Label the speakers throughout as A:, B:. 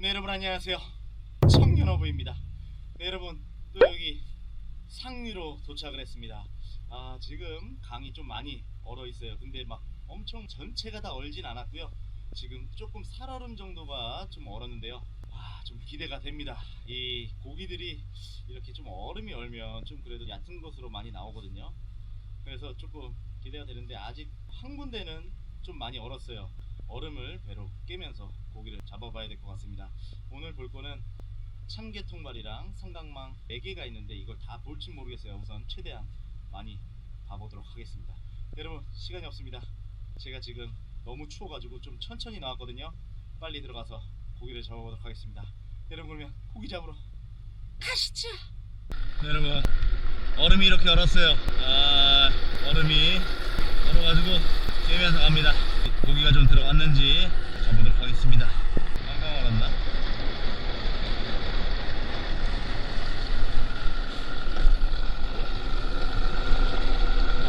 A: 네 여러분 안녕하세요. 청년어부입니다. 네 여러분 또 여기 상류로 도착을 했습니다. 아 지금 강이 좀 많이 얼어 있어요. 근데 막 엄청 전체가 다 얼진 않았고요. 지금 조금 살얼음 정도가 좀 얼었는데요. 아, 좀 기대가 됩니다. 이 고기들이 이렇게 좀 얼음이 얼면 좀 그래도 얕은 것으로 많이 나오거든요. 그래서 조금 기대가 되는데 아직 한 군데는 좀 많이 얼었어요 얼음을 배로 깨면서 고기를 잡아봐야 될 것 같습니다. 오늘 볼 거는 참개통발이랑 성강망 4개가 있는데 이걸 다 볼진 모르겠어요. 우선 최대한 많이 봐보도록 하겠습니다. 여러분 시간이 없습니다. 제가 지금 너무 추워가지고 좀 천천히 나왔거든요. 빨리 들어가서 고기를 잡아보도록 하겠습니다. 여러분 그러면 고기 잡으러 가시죠. 네, 여러분 얼음이 이렇게 얼었어요. 아 얼음이 얼어가지고 깨면서 갑니다. 고기가 좀 들어갔는지 가보도록 하겠습니다. 깜깜 얼었나?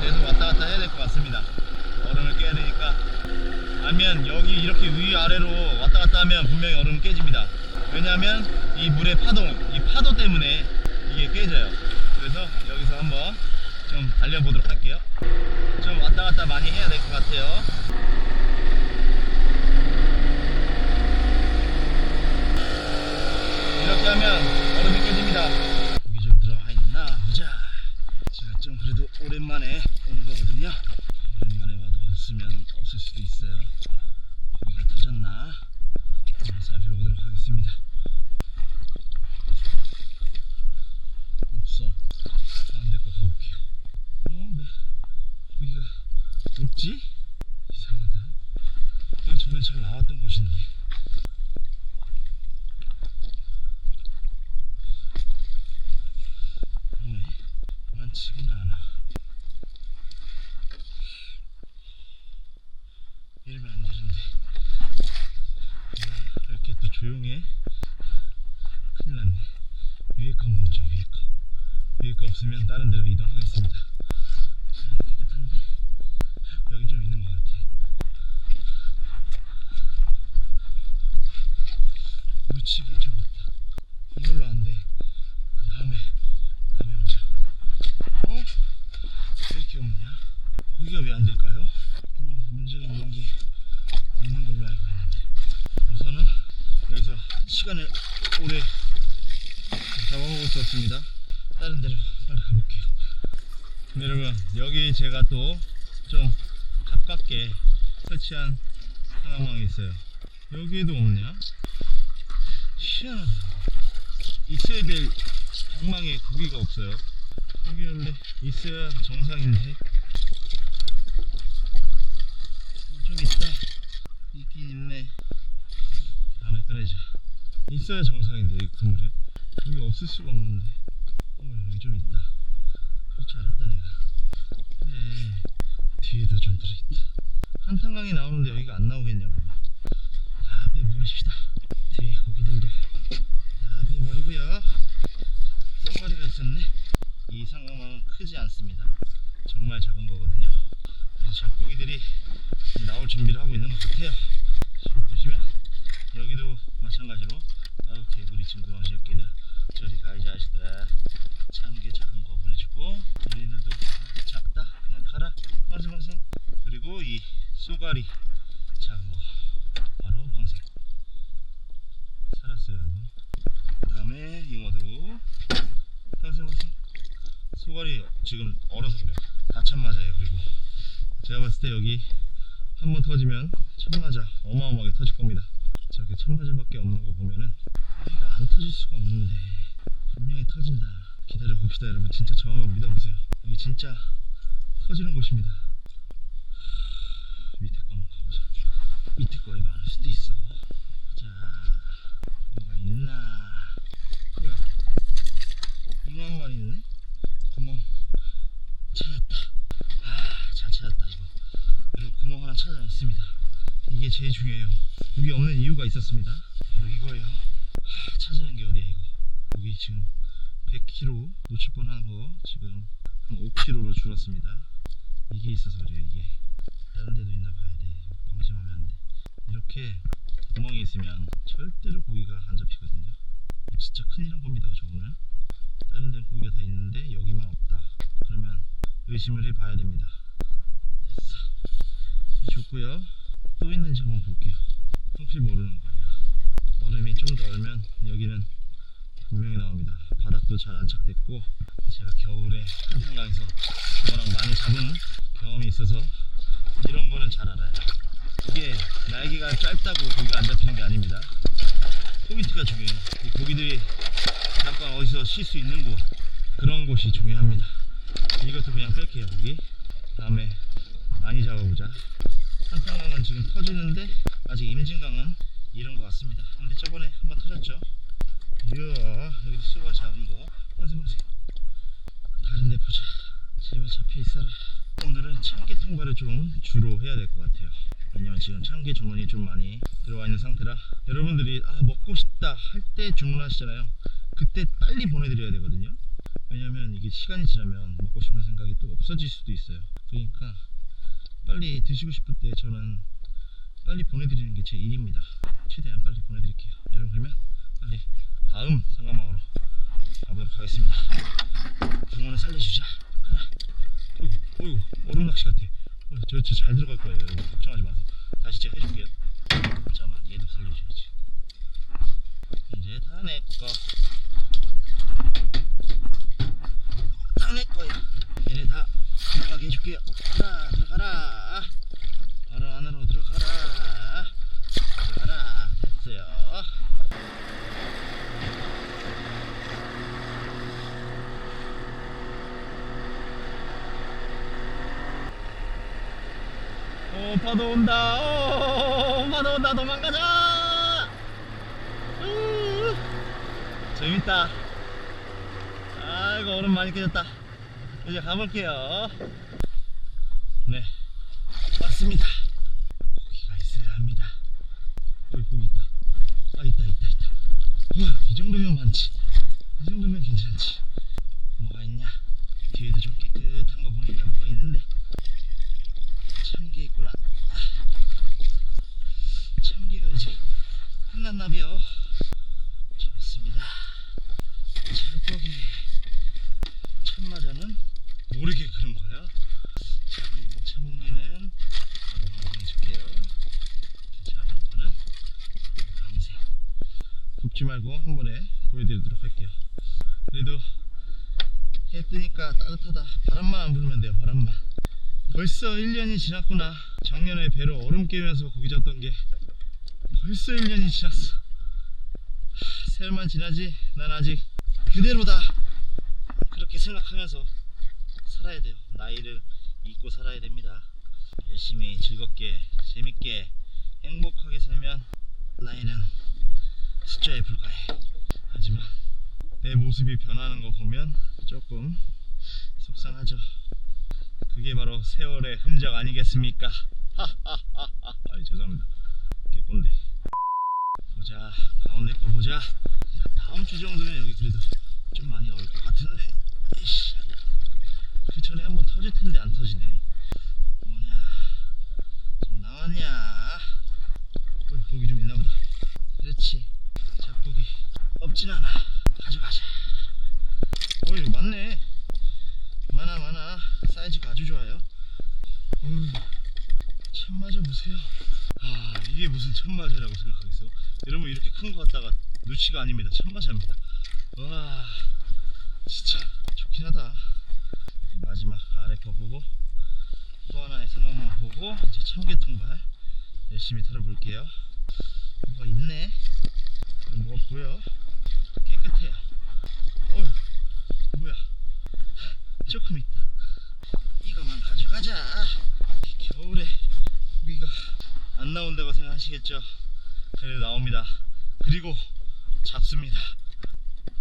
A: 계속 왔다 갔다 해야 될 것 같습니다. 얼음을 깨야 되니까. 아니면 여기 이렇게 위아래로 왔다 갔다 하면 분명히 얼음은 깨집니다. 왜냐하면 이 물의 파동, 이 파도 때문에 이게 깨져요. 그래서 여기서 한번 좀 달려보도록 할게요. 좀 왔다 갔다 많이 해야 될 것 같아요. 이렇게 하면 얼음이 깨집니다. 여기 좀 들어가 있나 보자. 제가 좀 그래도 오랜만에 오는 거거든요. 오랜만에 와도 없으면 없을 수도 있어요. 고기가 터졌나? 한번 살펴보도록 하겠습니다. 없어. 다른 데거 가볼게요. 어, 왜 고기가 없지? 이상하다. 여기 전에 잘 나왔던 곳인데. 없네. 많지는 않아. 이러면 안 되는데. 뭐야? 이렇게 또 조용해? 큰일 났네. 위에 거 먼저, 위에 거. 위에 거 없으면 다른 데로 이동하겠습니다. 아, 깨끗한데? 여기 좀 있는 것 같아. 무치가 좀 있다. 이걸로 안 돼. 다음에, 다음에 오자. 어? 왜 이렇게 없냐? 여기가 왜 안 될까요? 뭐, 문제가 있는 게 있는 걸로 알고 있는데. 우선은 여기서 시간을 오래 수 없습니다. 다른 데로 빨리 가볼게요. 네, 여러분, 여기 제가 또 좀 가깝게 설치한 상황이 있어요. 여기에도 없냐? 희한하다. 있어야 될 방망이에 고기가 없어요. 여기 원래 있어야 정상인데. 어, 좀 있다. 있긴 있네. 다음에 꺼내자. 있어야 정상인데, 이 그물에. 여기 없을 수가 없는데. 어, 여기 좀 있다. 그렇지 알았다, 내가. 네. 뒤에도 좀 들어있다. 한탄강이 나오는데 여기가 안 나오겠냐고. 다 빼버립시다. 뒤에 고기들도 다 빼버리고요. 쌍마리가 있었네. 이 상어망은 크지 않습니다. 정말 작은 거거든요. 그래서 잡고기들이 나올 준비를 하고 있는 것 같아요. 지금 보시면 여기도 마찬가지로 아우 개구리 징그러운 새끼들 자식들아 참게 작은 거 보내주고 얘네들도 아, 작다. 그냥 가라. 방생방생 그리고 이 쏘가리 작은 거. 바로 방생 살았어요 여러분. 그 다음에 잉어도. 방생방생 쏘가리 지금 얼어서 그래요. 다 참맞아요 그리고. 제가 봤을 때 여기 한 번 터지면 참맞아. 어마어마하게 터질 겁니다. 저렇게 참맞아밖에 없는 거 보면은 여기가 안 터질 수가 없는데 분명히 터진다. 기다려 봅시다 여러분 진짜 저 한번 믿어보세요. 여기 진짜 터지는 곳입니다. 밑에 거 한번 가보자. 밑에 거에 많을 수도 있어. 자 뭐가 있나? 뭐야? 이거 한 마리 있네? 구멍 찾았다. 아 잘 찾았다 이거. 여러분 구멍 하나 찾아냈습니다. 이게 제일 중요해요. 여기 없는 이유가 있었습니다. 바로 이거예요. 하, 찾아낸 게 어디야 이거 여기 지금 100kg 놓칠 뻔한 거 지금 한 5kg로 줄었습니다. 이게 있어서 그래요 이게. 다른 데도 있나 봐야 돼. 방심하면 안돼. 이렇게 구멍이 있으면 절대로 고기가 안 잡히거든요. 진짜 큰일 한 겁니다 저거는 다른 데는 고기가 다 있는데 여기만 없다. 그러면 의심을 해봐야 됩니다. 좋고요. 또 있는지 한번 볼게요. 성실 모르는 거예요. 얼음이 좀 더 얼면 여기는 분명히 나옵니다. 바닥도 잘 안착됐고 제가 겨울에 한탄강에서 워낙 많이 잡은 경험이 있어서 이런 거는 잘 알아요. 이게 날개가 짧다고 고기가 안 잡히는 게 아닙니다. 포인트가 중요해요. 이 고기들이 잠깐 어디서 쉴 수 있는 곳 그런 곳이 중요합니다. 이것도 그냥 뺄게요 고기. 다음에 많이 잡아보자. 한탄강은 지금 터지는데 아직 임진강은 이런 것 같습니다. 근데 저번에 한번 터졌죠. 이야 여기도 수가 작은 거. 보세요 보세요. 다른 데 보자. 제발 잡혀 있어라. 오늘은 참깨 통발을 좀 주로 해야 될 것 같아요. 왜냐면 지금 참깨 주문이 좀 많이 들어와 있는 상태라 여러분들이 아 먹고 싶다 할 때 주문하시잖아요. 그때 빨리 보내드려야 되거든요. 왜냐면 이게 시간이 지나면 먹고 싶은 생각이 또 없어질 수도 있어요. 그러니까 빨리 드시고 싶을 때 저는 빨리 보내드리는 게 제 일입니다. 최대한 빨리 보내드릴게요. 여러분 그러면 빨리 다음 상가망으로 가보도록 하겠습니다. 붕어는 살려주자. 하나. 어이구, 어이구, 얼음 낚시 같아. 어, 저, 저잘 들어갈 거예요. 여러분. 걱정하지 마세요. 다시 제가 해줄게요. 잠깐만, 얘도 살려줘야지. 이제 다내 거. 다내 거야. 얘네 다 들어가게 해줄게요. 하나, 들어가라. 바로 안으로 들어가라. 들어가라. 됐어요. 오 파도 온다. 오 파도 온다. 도망가자. 으, 재밌다. 아이고 얼음 많이 깨졌다. 이제 가볼게요. 네. 왔습니다 고기가 있어야 합니다 여기 고기 있다 아 있다 있다 있다 우와 이 정도면 많지 이 정도면 괜찮지 뭐가 있냐 뒤에도 좀 깨끗한 거 보니까 뭐가 있는데 참게 있구나. 참게가 이제 끝났나벼. 좋습니다. 잘보게 참마자는 모르게 그런 거야. 작은 참기는 바로 방생해줄게요. 작은 거는 방생. 굽지 말고 한 번에 보여드리도록 할게요. 그래도 해 뜨니까 따뜻하다. 바람만 안 불면 돼요. 바람만. 벌써 1년이 지났구나. 작년에 배로 얼음 깨면서 고기 잡던 게 벌써 1년이 지났어. 하, 세월만 지나지 난 아직 그대로다. 그렇게 생각하면서 살아야 돼요. 나이를 잊고 살아야 됩니다. 열심히 즐겁게 재밌게 행복하게 살면 나이는 숫자에 불과해. 하지만 내 모습이 변하는 거 보면 조금 속상하죠. 그게 바로 세월의 흔적 아니겠습니까? 아이 죄송합니다. 개꼰대. 보자 가운데 거 보자. 자, 다음 주 정도면 여기 그래도 좀 많이 얼 것 같은데. 이씨. 그 전에 한번 터질 텐데 안 터지네. 뭐냐? 좀 나왔냐? 어, 고기 좀 있나 보다. 그렇지. 잡고기 없진 않아. 가져가자. 어이 맞네. 많아 많아 사이즈가 아주 좋아요 어휴 참마자 보세요 아 이게 무슨 참마자라고 생각하겠어 여러분 이렇게 큰 거 갖다가 누치가 아닙니다 참마자입니다 와 진짜 좋긴 하다 마지막 아래 거 보고 또 하나의 상황만 보고 이제 참개통발 열심히 털어볼게요 뭐가 있네 뭐가 보여 깨끗해요 어휴 뭐야 조금 있다. 이거만 가져가자. 겨울에 고기가 안 나온다고 생각하시겠죠? 그래도 나옵니다. 그리고 잡습니다.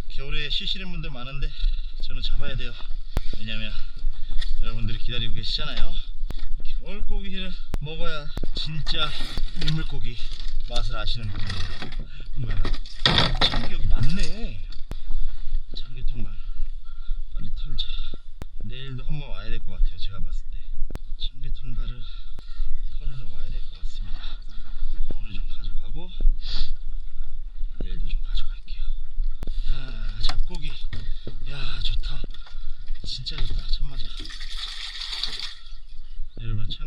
A: 겨울에 쉬시는 분들 많은데 저는 잡아야 돼요. 왜냐면 여러분들이 기다리고 계시잖아요. 겨울 고기를 먹어야 진짜 민물고기 맛을 아시는 분이에요. 뭐야? 참기억이 많네. 참기통발 빨리 털자. 내일도 한번 와야 될 것 같아요. 제가 봤을 때 청계통발을 털으러 와야 될 것 같습니다. 오늘 좀 가져가고 내일도 좀 가져갈게요. 야 잡고기, 야 좋다.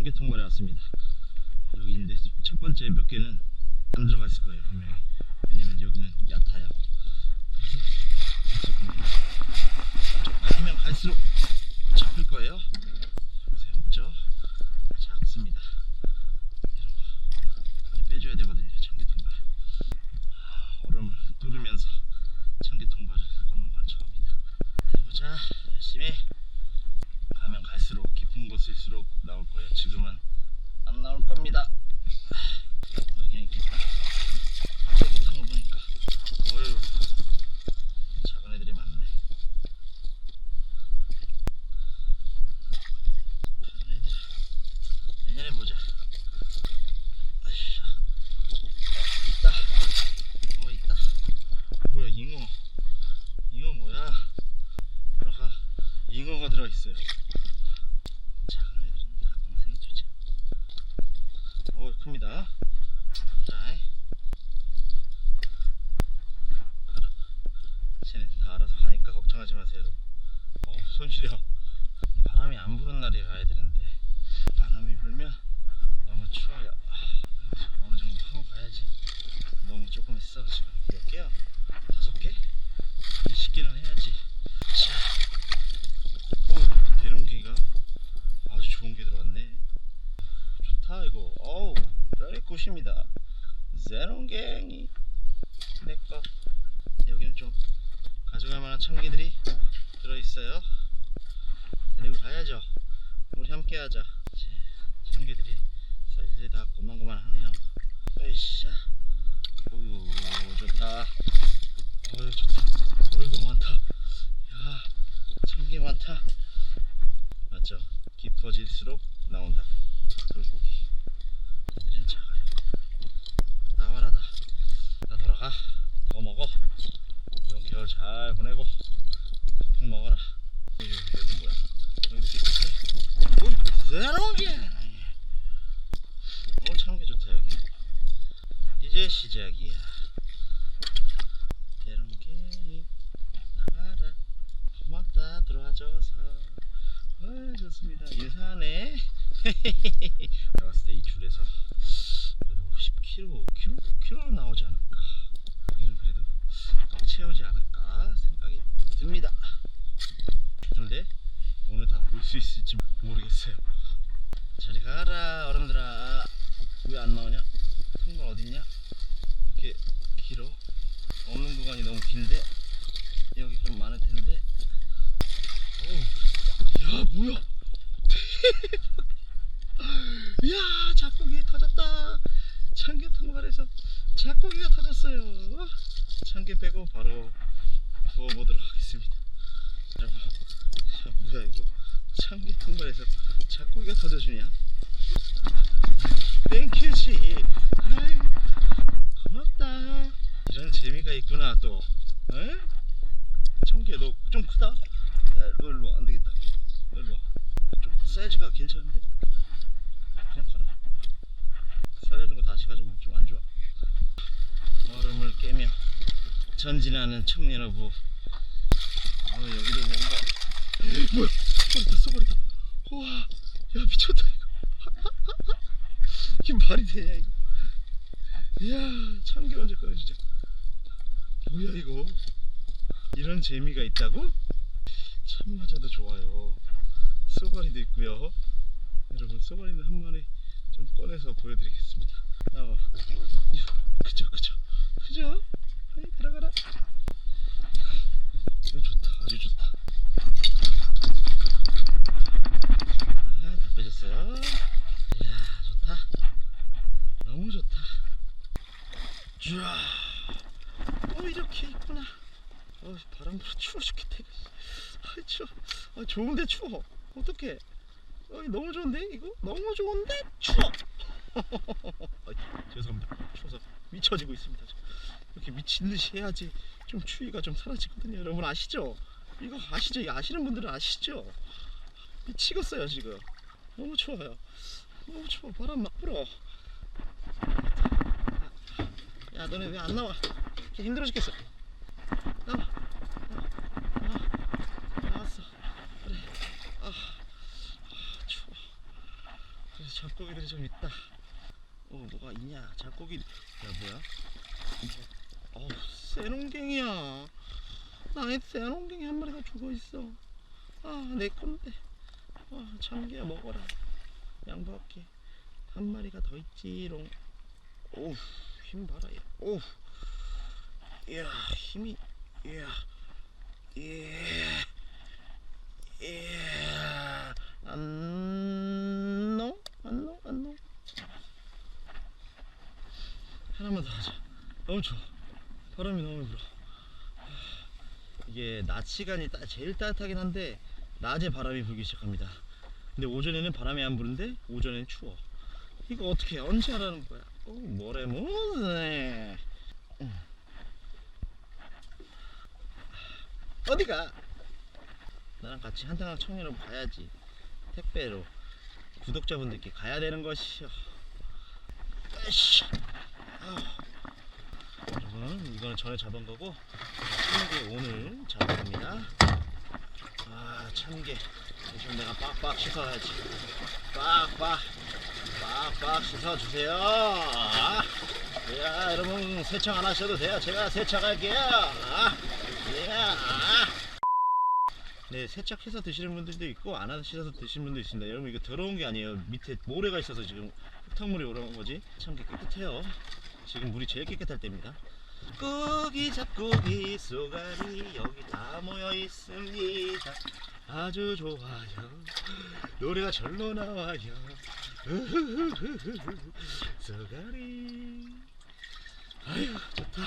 A: 통발에 왔습니다. 여기 있는데 첫 번째 몇 개는 안 들어가 있을 거예요 분명히. 왜냐면 여기는 얕아요. 그래서 좀 가면 갈수록 잡힐 거예요. 요새 없죠? 작습니다. 이런 거 많이 빼줘야 되거든요. 청계통발. 아, 얼음을 뚫으면서 청계통발을 걷는 건 처음이다. 해보자. 열심히. 가면 갈수록 깊은 곳일수록 나올 거예요. 지금은 안 나올 겁니다. 아, 여기는 있겠다. 깨끗한 거 보니까. 어휴. 작은 애들이 많네. 작은 애들. 내년에 보자. 아이씨. 어, 있다. 어, 있다. 뭐야, 잉어. 잉어 뭐야? 들어가. 잉어가 들어있어요. 작은 애들은 다 방생해 주자. 오, 큽니다. 자, 가라. 쟤네 다 알아서 가니까 걱정하지 마세요, 여러분. 어, 손시려. 바람이 안 부는 날에 가야 되는데 바람이 불면 너무 추워요. 아, 어느 정도 하고 가야지. 너무 조금 했어 지금. 몇 개야? 다섯 개? 20개는 해야지. 자, 오, 대롱기가 아주 좋은 게 들어왔네. 좋다 이거. 어우, 별의 꽃입니다. 제롱갱이 내꺼. 여기는 좀 가져갈 만한 참기들이 들어있어요. 데리고 가야죠. 우리 함께 하자. 참기들이 사이즈들이 다 고만고만 하네요. 으쌰. 오유, 좋다. 어유, 좋다. 어이구, 많다. 야, 참기 많다. 맞죠? 깊어질수록 나온다. 돌고기. 얘들은 작아요. 나와라, 다. 다 돌아가. 더 먹어. 이번 겨울 잘 보내고. 푹 먹어라. 여기 뭐야? 여기 깨끗해. 어이, 새로운게. 어, 참게 좋다, 여기. 이제 시작이야. 대롱갱이 나가라. 고맙다, 들어와줘서. 어, 좋습니다. 인사하네. 내가 봤을 때 이 줄에서 그래도 10kg, 5kg, 5kg 나오지 않을까. 여기는 그래도 꽉 채우지 않을까 생각이 듭니다. 근데 오늘 다 볼 수 있을지 모르겠어요. 저리 가라 어른들아. 왜 안 나오냐? 통발 어딨냐? 이렇게 길어? 없는 구간이 너무 긴데 여기 좀 많을 텐데. 어우, 야 뭐야? 대박! 야 작고기 터졌다. 참깨 통발에서 작고기가 터졌어요. 참깨 빼고 바로 구워보도록 하겠습니다. 여러분, 야, 뭐야 이거? 참깨 통발에서 작고기가 터져주냐? 땡큐지. 아이, 고맙다. 이런 재미가 있구나 또. 에? 참깨 너좀 크다. 야, 너 일로 와. 안 되겠다. 너 일로 와. 좀 사이즈가 괜찮은데? 그냥 가라. 살려준 거 다시 가져오면 좀 안 좋아. 얼음을 깨며 전진하는 청년어부. 어, 여기도 뭔가. 뭐야? 쏘가리다, 쏘가리다. 우와, 야, 미쳤다, 이거. 이게 말이 되냐, 이거. 이야, 참기 언제 꺼내, 진짜. 뭐야, 이거. 이런 재미가 있다고? 참마자도 좋아요. 쏘가리도 있고요. 여러분, 쏘가리는 한 마리 좀 꺼내서 보여드리겠습니다. 나와. 그죠, 그죠. 그죠? 들어가라. 이거 좋다, 아주 좋다. 빼졌어요. 이야, 좋다. 너무 좋다. 쭈아. 어, 이렇게 있구나. 어, 바람 불어 추워 죽겠다. 아, 추워. 아, 좋은데 추워. 어떡해. 어, 너무 좋은데? 이거? 너무 좋은데? 추워. 아, 죄송합니다. 추워서 미쳐지고 있습니다. 이렇게 미친 듯이 해야지 좀 추위가 좀 사라지거든요. 여러분 아시죠? 이거 아시죠? 아시는 분들은 아시죠? 미치겠어요 지금. 너무 추워요. 너무 추워. 바람 막 불어. 야 너네 왜 안 나와? 힘들어 죽겠어. 나와. 나와. 나왔어. 그래. 아, 아 추워. 그래서 잡고기들이 좀 있다. 어 뭐가 있냐? 잡고기. 야 뭐야? 어 새농갱이야. 나의 새농갱이 한 마리가 죽어 있어. 아 내 건데. 아 참기야 먹어라. 양보할게. 한 마리가 더 있지롱. 오우 힘 봐라 야. 오우. 이야 힘이. 이야. 예. 예. 안 넣어? 안 넣어? 안 넣어? 하나만 더 하자. 너무 좋아. 바람이 너무 불어. 이게 낮 시간이 따, 제일 따뜻하긴 한데 낮에 바람이 불기 시작합니다. 근데 오전에는 바람이 안 부는데 오전에는 추워. 이거 어떻게 언제 하라는 거야? 어, 뭐래 뭐네. 응. 어디가? 나랑 같이 한탕학 청년으로 가야지. 택배로 구독자분들께 가야 되는 것이요. 여러분 이거는 전에 잡은 거고 참게 오늘 잡은 겁니다. 아 참게 지금 내가 빡빡 씻어야지. 빡빡 빡빡 씻어주세요. 아, 야 여러분 세척 안 하셔도 돼요. 제가 세척할게요. 아, 야. 네, 세척해서 드시는 분들도 있고 안 하셔서 드시는 분도 있습니다. 여러분 이거 더러운 게 아니에요. 밑에 모래가 있어서 지금 흙탕물이 올라온 거지. 참 깨끗해요. 지금 물이 제일 깨끗할 때입니다. 고기 잡고기 쏘가리 여기 다 모여 있습니다. 아주 좋아요. 노래가 절로 나와요. 쏘가리. 아유 좋다.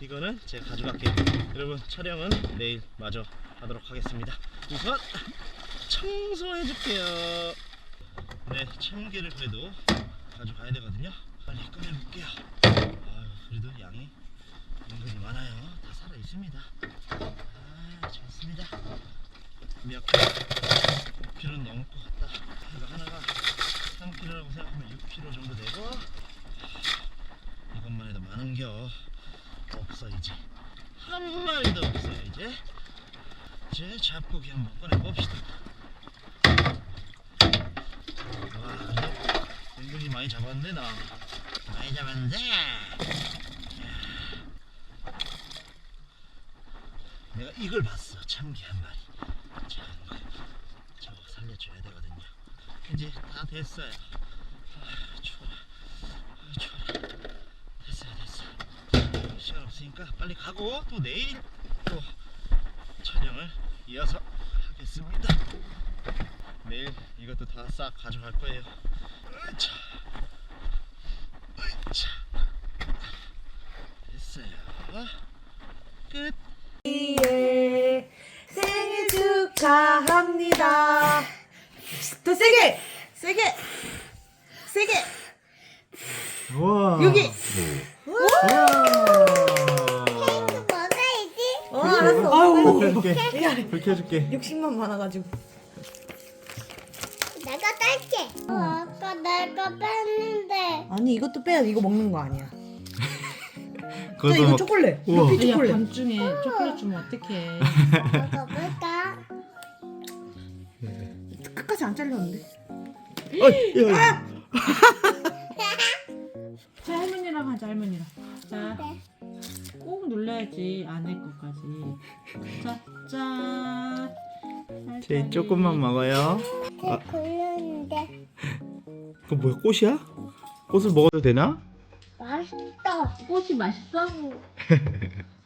A: 이거는 제가 가져갈게요. 여러분 촬영은 내일 마저 하도록 하겠습니다. 우선 청소해 줄게요. 네, 참기를 그래도 가져가야 되거든요. 빨리 꺼내 볼게요. 아유, 그래도 양이 은근히 많아요. 다 살아 있습니다. 아, 좋습니다. 몇 킬로? 5킬로는 넘을 것 같다. 이거 하나가 3킬로라고 생각하면 6킬로 정도 되고 이것만 해도 많은 겨. 없어 이제 한 마리도 없어요 이제 이제 잡고기 한번 꺼내 봅시다 와 그래도 은근히 많이 잡았는데 나 많이 잡았는데 이야. 내가 이걸 봤어. 참기 한 마리. 참 저거 살려줘야 되거든요. 이제 다 됐어요. 아 추워라 아 추워라 됐어요 됐어 시간 없으니까 빨리 가고 또 내일 또 촬영을 이어서 하겠습니다. 내일 이것도 다 싹 가져갈 거예요. 으차, 으차. 됐어요. 끝.
B: 예, 생일 축하합니다. 더 세게, 세게, 세게.
A: 와.
B: 여기. 어, 알았어. 아유,
A: 그렇게 해줄게.
B: 욕심만 많아가지고.
C: 내가 딸게. 어, 아까 내가 뺐는데.
B: 아니 이것도 빼야 돼. 이거 먹는 거 아니야. 자,
A: 그것도
B: 이거
A: 막
B: 초콜릿.
A: 우와.
B: 루피
D: 야
B: 초콜릿.
D: 밤중에 초콜릿 주면 어떡해
C: 먹어볼까?
B: 끝까지 안 잘렸는데.
A: 어이, 야, 야.
D: 꼭 눌러야지 안에 것까지 자 짠
A: 제이 조금만 먹어요.
C: 제 굴렸는데.
A: 그거 뭐야? 꽃이야? 꽃을 먹어도 되나?
C: 맛있다.
D: 꽃이 맛있어?